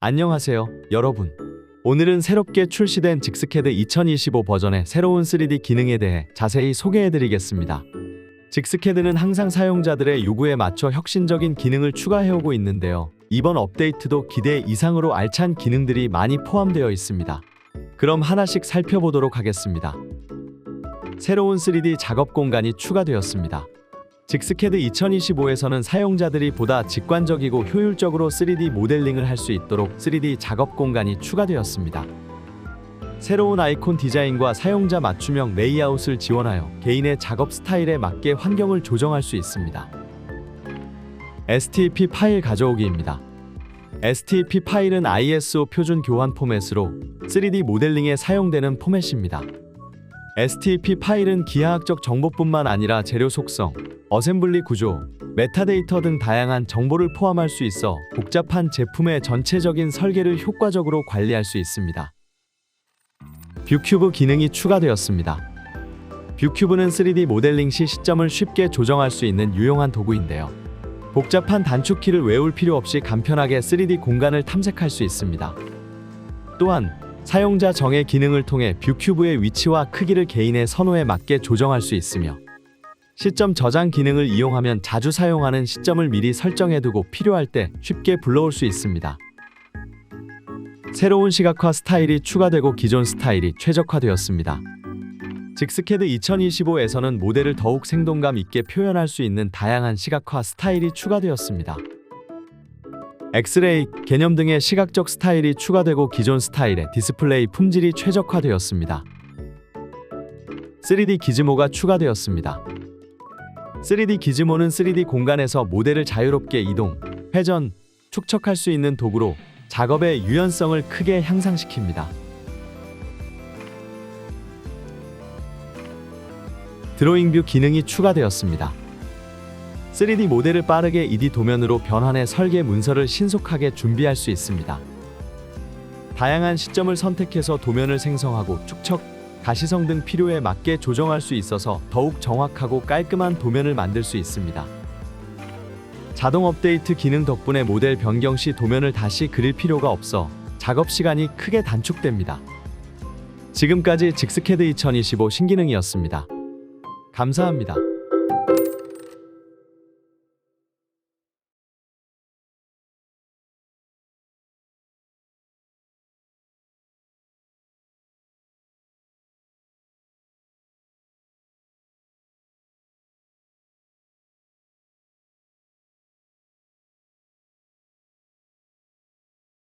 안녕하세요, 여러분. 오늘은 새롭게 출시된 직스캐드 2025 버전의 새로운 3D 기능에 대해 자세히 소개해드리겠습니다. 직스캐드는 항상 사용자들의 요구에 맞춰 혁신적인 기능을 추가해오고 있는데요. 이번 업데이트도 기대 이상으로 알찬 기능들이 많이 포함되어 있습니다. 그럼 하나씩 살펴보도록 하겠습니다. 새로운 3D 작업 공간이 추가되었습니다. 직스캐드 2025에서는 사용자들이 보다 직관적이고 효율적으로 3D 모델링을 할 수 있도록 3D 작업 공간이 추가되었습니다. 새로운 아이콘 디자인과 사용자 맞춤형 레이아웃을 지원하여 개인의 작업 스타일에 맞게 환경을 조정할 수 있습니다. STP 파일 가져오기입니다. STP 파일은 ISO 표준 교환 포맷으로 3D 모델링에 사용되는 포맷입니다. STP 파일은 기하학적 정보뿐만 아니라 재료 속성, 어셈블리 구조, 메타데이터 등 다양한 정보를 포함할 수 있어 복잡한 제품의 전체적인 설계를 효과적으로 관리할 수 있습니다. 뷰큐브 기능이 추가되었습니다. 뷰큐브는 3D 모델링 시 시점을 쉽게 조정할 수 있는 유용한 도구인데요. 복잡한 단축키를 외울 필요 없이 간편하게 3D 공간을 탐색할 수 있습니다. 또한 사용자 정의 기능을 통해 뷰큐브의 위치와 크기를 개인의 선호에 맞게 조정할 수 있으며 시점 저장 기능을 이용하면 자주 사용하는 시점을 미리 설정해두고 필요할 때 쉽게 불러올 수 있습니다. 새로운 시각화 스타일이 추가되고 기존 스타일이 최적화되었습니다. 직스캐드 2025에서는 모델을 더욱 생동감 있게 표현할 수 있는 다양한 시각화 스타일이 추가되었습니다. 엑스레이, 개념 등의 시각적 스타일이 추가되고 기존 스타일의 디스플레이 품질이 최적화되었습니다. 3D 기즈모가 추가되었습니다. 3D 기즈모는 3D 공간에서 모델을 자유롭게 이동, 회전, 축척할 수 있는 도구로 작업의 유연성을 크게 향상시킵니다. 드로잉 뷰 기능이 추가되었습니다. 3D 모델을 빠르게 2D 도면으로 변환해 설계 문서를 신속하게 준비할 수 있습니다. 다양한 시점을 선택해서 도면을 생성하고 축척, 가시성 등 필요에 맞게 조정할 수 있어서 더욱 정확하고 깔끔한 도면을 만들 수 있습니다. 자동 업데이트 기능 덕분에 모델 변경 시 도면을 다시 그릴 필요가 없어 작업 시간이 크게 단축됩니다. 지금까지 직스캐드 2025 신기능이었습니다. 감사합니다.